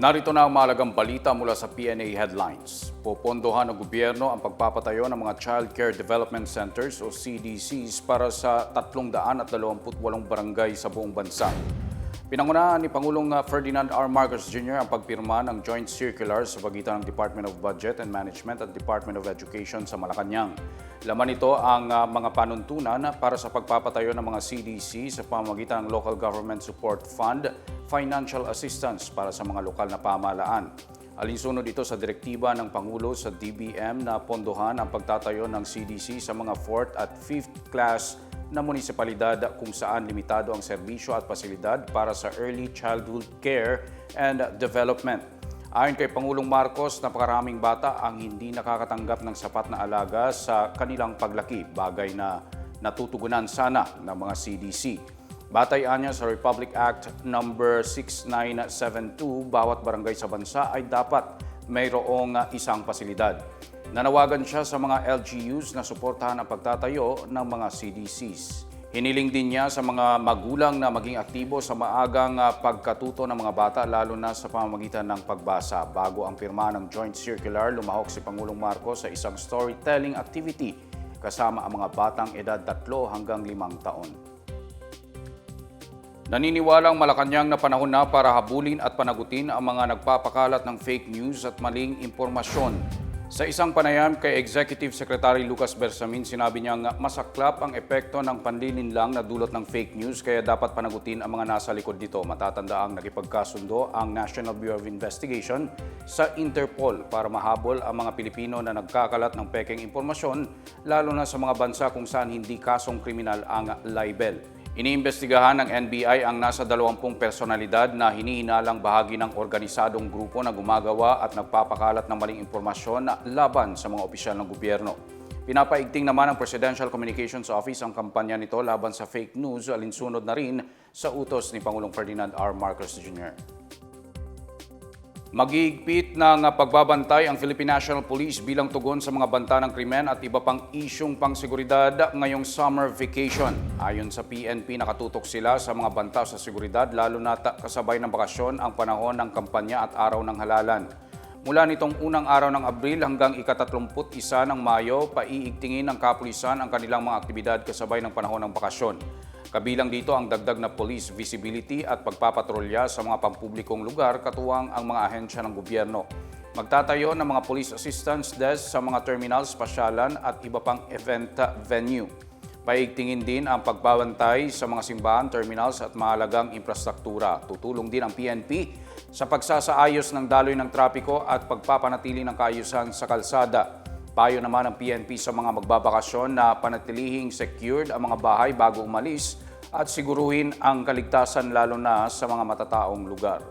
Narito na ang mahalagang balita mula sa PNA Headlines. Popondohan ng gobyerno ang pagpapatayo ng mga Child Care Development Centers o CDCs para sa 328 barangay sa buong bansa. Pinangunahan ni Pangulong uh, Ferdinand R. Marcos Jr. ang pagpirma ng joint circular sa pagitan ng Department of Budget and Management at Department of Education sa Malacanang. Laman nito ang uh, mga panuntunan para sa pagpapatayo ng mga CDC sa pamamagitan ng Local Government Support Fund, financial assistance para sa mga lokal na pamahalaan. Alinsunod ito sa direktiba ng Pangulo sa DBM na pondohan ang pagtatayo ng CDC sa mga 4th at 5th class na munisipalidad kung saan limitado ang serbisyo at pasilidad para sa early childhood care and development. Ayon kay Pangulong Marcos, napakaraming bata ang hindi nakakatanggap ng sapat na alaga sa kanilang paglaki, bagay na natutugunan sana ng mga CDC. Batay niya sa Republic Act No. 6972, bawat barangay sa bansa ay dapat mayroong isang pasilidad. Nanawagan siya sa mga LGUs na suportahan ang pagtatayo ng mga CDCs. Hiniling din niya sa mga magulang na maging aktibo sa maagang ah, pagkatuto ng mga bata lalo na sa pamamagitan ng pagbasa. Bago ang pirma ng Joint Circular, lumahok si Pangulong Marcos sa isang storytelling activity kasama ang mga batang edad 3 hanggang 5 taon. Naniniwalang Malacanang na panahon na para habulin at panagutin ang mga nagpapakalat ng fake news at maling impormasyon. Sa isang panayam kay Executive Secretary Lucas Bersamin, sinabi niyang masaklap ang epekto ng panlilinlang na dulot ng fake news kaya dapat panagutin ang mga nasa likod nito. Matatanda ang nakipagkasundo ang National Bureau of Investigation sa Interpol para mahabol ang mga Pilipino na nagkakalat ng pekeng impormasyon, lalo na sa mga bansa kung saan hindi kasong kriminal ang libel. Iniimbestigahan ng NBI ang nasa 20 personalidad na hinihinalang bahagi ng organisadong grupo na gumagawa at nagpapakalat ng maling impormasyon laban sa mga opisyal ng gobyerno. Pinapaigting naman ng Presidential Communications Office ang kampanya nito laban sa fake news alinsunod na rin sa utos ni Pangulong Ferdinand R. Marcos Jr. Magigpit ng pagbabantay ang Philippine National Police bilang tugon sa mga banta ng krimen at iba pang isyong pangseguridad ngayong summer vacation. Ayon sa PNP, nakatutok sila sa mga banta sa seguridad lalo na kasabay ng bakasyon ang panahon ng kampanya at araw ng halalan. Mula nitong unang araw ng Abril hanggang ika-31 ng Mayo, paiigtingin ng kapulisan ang kanilang mga aktibidad kasabay ng panahon ng bakasyon. Kabilang dito ang dagdag na police visibility at pagpapatrolya sa mga pampublikong lugar katuwang ang mga ahensya ng gobyerno. Magtatayo ng mga police assistance desk sa mga terminals, pasyalan at iba pang event venue. Paigtingin din ang pagbabantay sa mga simbahan, terminals at mahalagang infrastruktura. Tutulong din ang PNP sa pagsasaayos ng daloy ng trapiko at pagpapanatili ng kaayusan sa kalsada. Payo naman ng PNP sa mga magbabakasyon na panatilihing secured ang mga bahay bago umalis at siguruhin ang kaligtasan lalo na sa mga matataong lugar.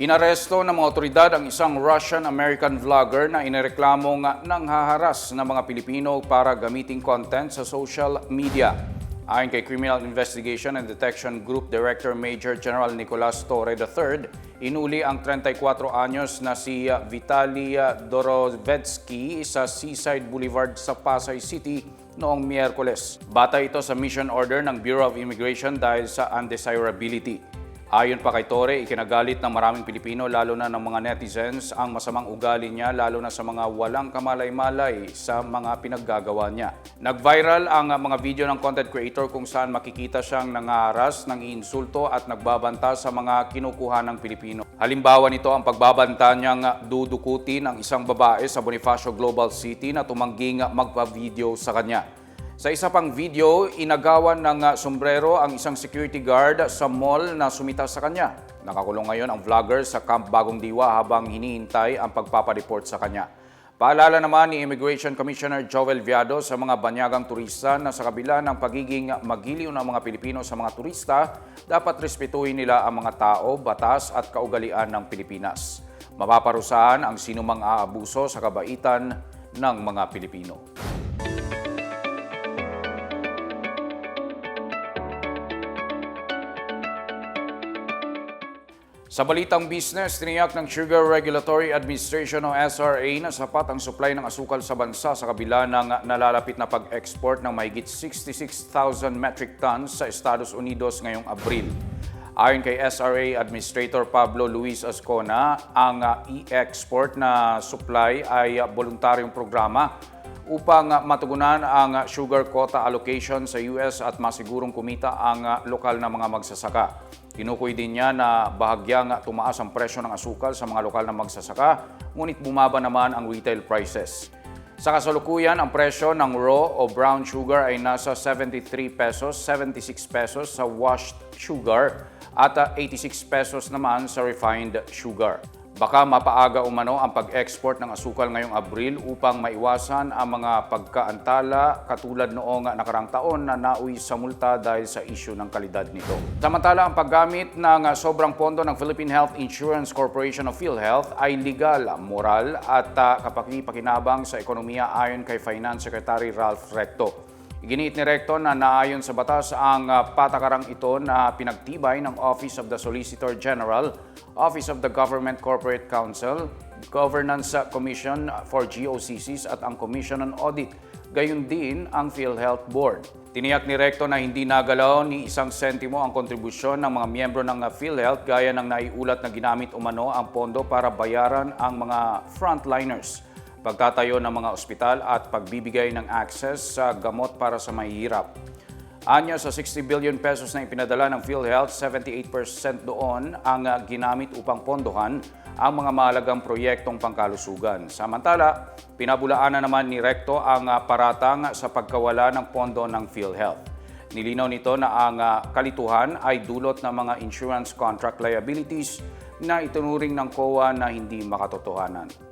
Inaresto ng mga otoridad ang isang Russian-American vlogger na inireklamong nang haharas ng mga Pilipino para gamiting content sa social media. Ayon kay Criminal Investigation and Detection Group Director Major General Nicolas Torre III, inuli ang 34 anyos na si Vitaly Dorovetsky sa Seaside Boulevard sa Pasay City noong Miyerkules. Bata ito sa mission order ng Bureau of Immigration dahil sa undesirability. Ayon pa kay Torre, ikinagalit ng maraming Pilipino lalo na ng mga netizens ang masamang ugali niya lalo na sa mga walang kamalay-malay sa mga pinaggagawa niya. Nag-viral ang mga video ng content creator kung saan makikita siyang nangaras, ng insulto at nagbabanta sa mga kinukuha ng Pilipino. Halimbawa nito ang pagbabanta niyang dudukutin ang isang babae sa Bonifacio Global City na tumangging magpa-video sa kanya. Sa isa pang video, inagawan ng uh, sombrero ang isang security guard sa mall na sumita sa kanya. Nakakulong ngayon ang vlogger sa Camp Bagong Diwa habang hinihintay ang pagpapareport sa kanya. Paalala naman ni Immigration Commissioner Joel Viado sa mga banyagang turista na sa kabila ng pagiging magiliw ng mga Pilipino sa mga turista, dapat respetuhin nila ang mga tao, batas at kaugalian ng Pilipinas. Mapaparusahan ang sinumang aabuso sa kabaitan ng mga Pilipino. Sa balitang business, tiniyak ng Sugar Regulatory Administration o SRA na sapat ang supply ng asukal sa bansa sa kabila ng nalalapit na pag-export ng mahigit 66,000 metric tons sa Estados Unidos ngayong Abril. Ayon kay SRA Administrator Pablo Luis Ascona, ang ah, e-export na supply ay voluntaryong programa upang ah, matugunan ang ah, sugar quota allocation sa US at masigurong kumita ang lokal na mga magsasaka. Tinukoy din niya na bahagyang ah, tumaas ang presyo ng asukal sa mga lokal na magsasaka, ngunit bumaba naman ang retail prices. Sa kasalukuyan, ang presyo ng raw o brown sugar ay nasa 73 pesos, 76 pesos sa washed sugar at ah, 86 pesos naman sa refined sugar. Baka mapaaga umano ang pag-export ng asukal ngayong Abril upang maiwasan ang mga pagkaantala katulad noong nakarang taon na nauwi sa multa dahil sa isyu ng kalidad nito. Samantala, ang paggamit ng sobrang pondo ng Philippine Health Insurance Corporation of PhilHealth ay legal, moral at uh, kapakipakinabang sa ekonomiya ayon kay Finance Secretary Ralph Recto. Iginiit ni Recto na naayon sa batas ang ah, patakarang ito na pinagtibay ng Office of the Solicitor General, Office of the Government Corporate Council, Governance Commission for GOCCs at ang Commission on Audit, gayon din ang PhilHealth Board. Tiniyak ni Recto na hindi nagalaw ni isang sentimo ang kontribusyon ng mga miyembro ng ah, PhilHealth gaya ng naiulat na ginamit umano ang pondo para bayaran ang mga frontliners pagtatayo ng mga ospital at pagbibigay ng access sa gamot para sa mahihirap. Anya sa 60 billion pesos na ipinadala ng PhilHealth, 78% doon ang ah, ginamit upang pondohan ang mga mahalagang proyektong pangkalusugan. Samantala, pinabulaan na naman ni Recto ang ah, paratang sa pagkawala ng pondo ng PhilHealth. Nilinaw nito na ang ah, kalituhan ay dulot ng mga insurance contract liabilities na itunuring ng COA na hindi makatotohanan.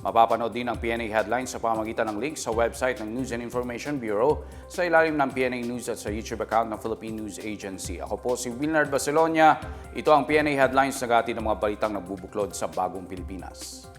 Mapapanood din ang PNA Headlines sa pamagitan ng link sa website ng News and Information Bureau sa ilalim ng PNA News at sa YouTube account ng Philippine News Agency. Ako po si Wilnard Baselonia. Ito ang PNA Headlines na gati ng mga balitang nagbubuklod sa bagong Pilipinas.